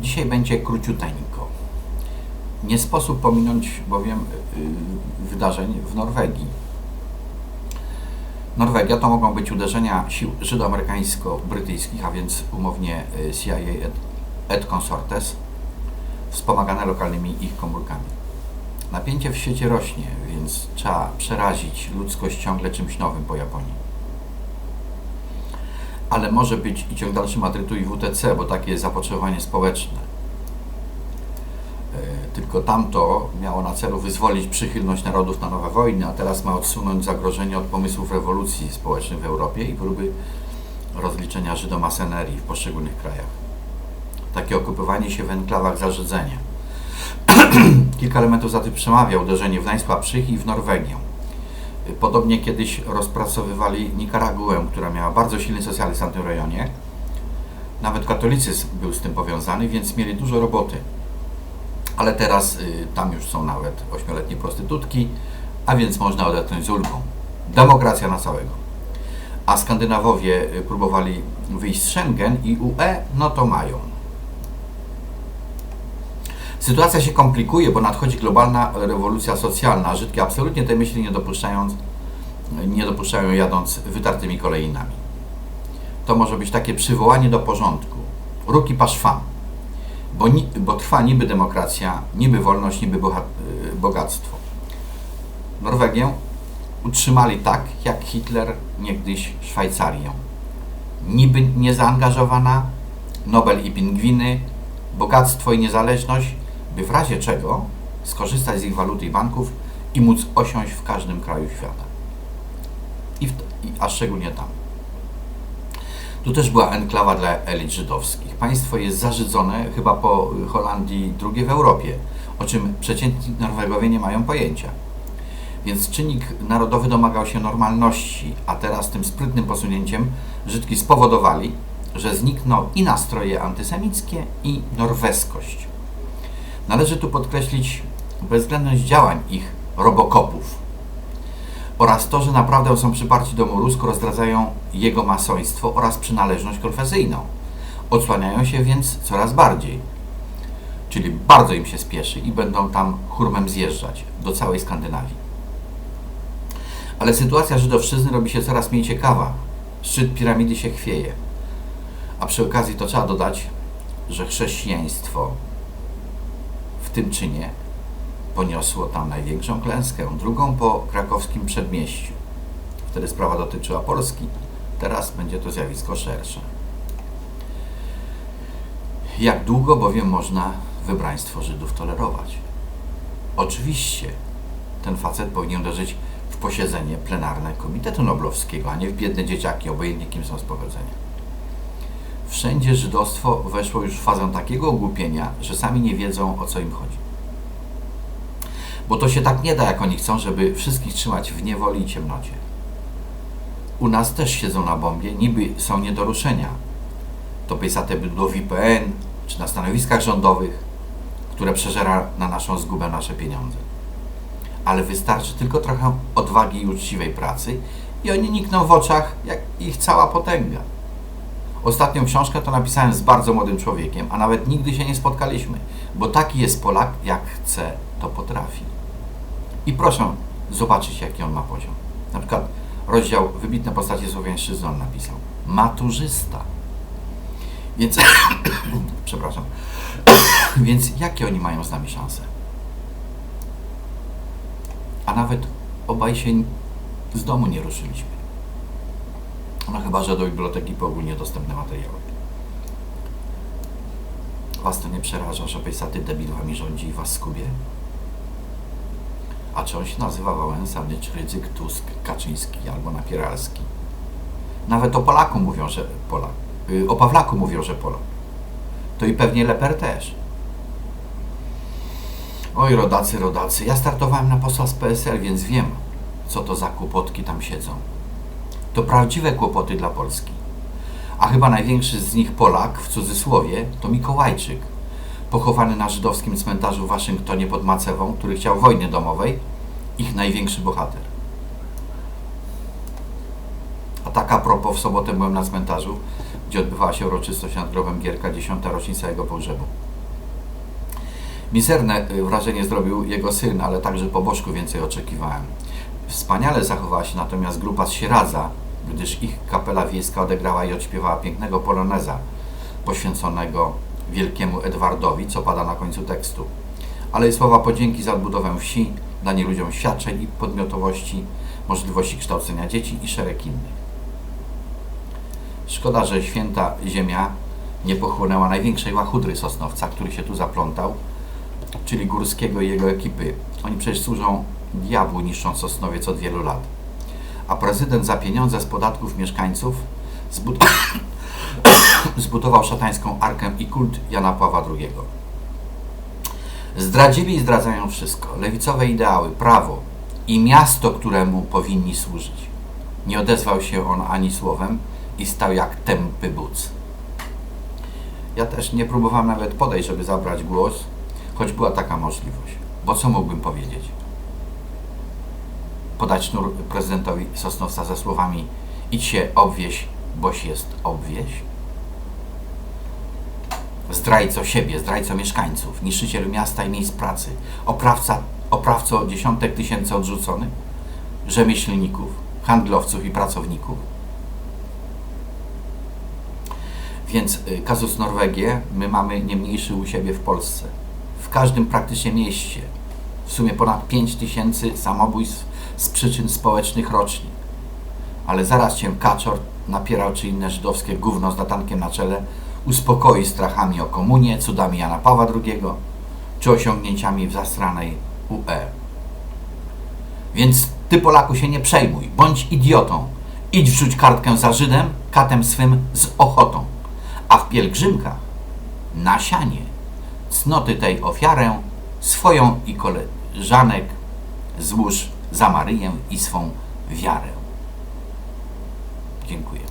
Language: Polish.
Dzisiaj będzie króciuteńko. Nie sposób pominąć bowiem y, wydarzeń w Norwegii. Norwegia to mogą być uderzenia sił żydoamerykańsko-brytyjskich, a więc umownie y, CIA et, consortes, wspomagane lokalnymi ich komórkami. Napięcie w świecie rośnie, więc trzeba przerazić ludzkość ciągle czymś nowym po Japonii. Ale może być i ciąg dalszy Madrytu i WTC, bo takie jest zapotrzebowanie społeczne. E, Tylko tamto miało na celu wyzwolić przychylność narodów na nowe wojny, a teraz ma odsunąć zagrożenie od pomysłów rewolucji społecznej w Europie i próby rozliczenia żydomasenerii w poszczególnych krajach. Takie okupywanie się w enklawach zarzydzenia. Kilka elementów za tym przemawia uderzenie w najsłabszych i w Norwegię. Podobnie kiedyś rozpracowywali Nikaraguę, która miała bardzo silny socjalizm w tym rejonie. Nawet katolicyzm był z tym powiązany, więc mieli dużo roboty. Ale teraz y, tam już są nawet ośmioletnie prostytutki, a więc można odetchnąć z ulgą. Demokracja na całego. A Skandynawowie y, próbowali wyjść z Schengen i UE, no to mają. Sytuacja się komplikuje, bo nadchodzi globalna rewolucja socjalna. Żydki absolutnie tej myśli nie dopuszczają, nie dopuszczają jadąc wytartymi kolejnami. To może być takie przywołanie do porządku. Ruki paszwam. Bo, ni, bo trwa niby demokracja, niby wolność, niby bogactwo. Norwegię utrzymali tak, jak Hitler niegdyś Szwajcarię. Niby niezaangażowana, Nobel i pingwiny, bogactwo i niezależność, by w razie czego skorzystać z ich waluty i banków i móc osiąść w każdym kraju świata. I, w, i a szczególnie tam. Tu też była enklawa dla elit żydowskich. Państwo jest zarzydzone chyba po Holandii drugie w Europie, o czym przeciętni Norwegowie nie mają pojęcia. Więc czynnik narodowy domagał się normalności, a teraz tym sprytnym posunięciem Żydki spowodowali, że znikną i nastroje antysemickie, i norweskość. Należy tu podkreślić bezwzględność działań ich robokopów oraz to, że naprawdę są przyparci do muru, skoro jego masoństwo oraz przynależność konfesyjną. Odsłaniają się więc coraz bardziej. Czyli bardzo im się spieszy i będą tam hurmem zjeżdżać do całej Skandynawii. Ale sytuacja żydowszczyzny robi się coraz mniej ciekawa. Szczyt piramidy się chwieje. A przy okazji to trzeba dodać, że chrześcijaństwo w tym czynie poniosło tam największą klęskę, drugą po krakowskim przedmieściu. Wtedy sprawa dotyczyła Polski, teraz będzie to zjawisko szersze. Jak długo bowiem można wybraństwo Żydów tolerować? Oczywiście ten facet powinien uderzyć w posiedzenie plenarne Komitetu Noblowskiego, a nie w biedne dzieciaki, obojętnie kim są z powodzenia. Wszędzie żydostwo weszło już w fazę takiego ogłupienia, że sami nie wiedzą o co im chodzi. Bo to się tak nie da, jak oni chcą, żeby wszystkich trzymać w niewoli i ciemnocie. U nas też siedzą na bombie, niby są nie do ruszenia. To pisate do VPN, czy na stanowiskach rządowych, które przeżera na naszą zgubę nasze pieniądze. Ale wystarczy tylko trochę odwagi i uczciwej pracy i oni nikną w oczach jak ich cała potęga. Ostatnią książkę to napisałem z bardzo młodym człowiekiem, a nawet nigdy się nie spotkaliśmy, bo taki jest Polak, jak chce, to potrafi. I proszę zobaczyć, jaki on ma poziom. Na przykład rozdział Wybitne postacie słowiańszczyzny on napisał. Maturzysta. Więc, przepraszam, więc jakie oni mają z nami szanse? A nawet obaj się z domu nie ruszyliśmy. No chyba, że do biblioteki po ogólnie dostępne materiały. Was to nie przeraża, że Pejsaty debil wami rządzi i was skubie? A czy on się nazywa Wałęsa, Nycz, Rydzyk, Tusk, Kaczyński albo Napieralski? Nawet o Polaku mówią, że Polak. Yy, o Pawlaku mówią, że Polak. To i pewnie Leper też. Oj, rodacy, rodacy. Ja startowałem na posła z PSL, więc wiem, co to za kłopotki tam siedzą. To prawdziwe kłopoty dla Polski. A chyba największy z nich Polak, w cudzysłowie, to Mikołajczyk, pochowany na żydowskim cmentarzu w Waszyngtonie pod Macewą, który chciał wojny domowej, ich największy bohater. A taka propos, w sobotę byłem na cmentarzu, gdzie odbywała się uroczystość nad grobem Gierka, 10. rocznica jego pogrzebu. Mizerne y, wrażenie zrobił jego syn, ale także po bożku więcej oczekiwałem. Wspaniale zachowała się natomiast grupa z Sieradza, gdyż ich kapela wiejska odegrała i odśpiewała pięknego poloneza poświęconego wielkiemu Edwardowi, co pada na końcu tekstu. Ale i słowa podzięki za odbudowę wsi, danie ludziom świadczeń i podmiotowości, możliwości kształcenia dzieci i szereg innych. Szkoda, że święta ziemia nie pochłonęła największej łachudry Sosnowca, który się tu zaplątał, czyli Górskiego i jego ekipy. Oni przecież służą diabłu, niszcząc Sosnowiec od wielu lat. A prezydent za pieniądze z podatków mieszkańców zbud- zbudował szatańską arkę i kult Jana Pawła II. Zdradzili i zdradzają wszystko. Lewicowe ideały, prawo i miasto, któremu powinni służyć. Nie odezwał się on ani słowem i stał jak tępy buc. Ja też nie próbowałem nawet podejść, żeby zabrać głos, choć była taka możliwość. Bo co mógłbym powiedzieć? Podać sznur prezydentowi Sosnowca ze słowami idź się obwieś, boś jest obwieś? Zdrajco siebie, zdrajco mieszkańców, niszczyciel miasta i miejsc pracy, oprawca, oprawco dziesiątek tysięcy odrzuconych, rzemieślników, handlowców i pracowników. Więc y, kazus Norwegię my mamy nie mniejszy u siebie w Polsce. W każdym praktycznie mieście. W sumie ponad 5 tysięcy samobójstw z przyczyn społecznych rocznie. Ale zaraz cię kaczor, napierał czy inne żydowskie gówno z latankiem na czele uspokoi strachami o komunię, cudami Jana Pawła II czy osiągnięciami w zastranej UE. Więc ty Polaku się nie przejmuj, bądź idiotą. Idź wrzuć kartkę za Żydem, katem swym z ochotą a w pielgrzymkach na sianie cnoty tej ofiarę swoją i koleżanek złóż za Maryję i swą wiarę. Dziękuję.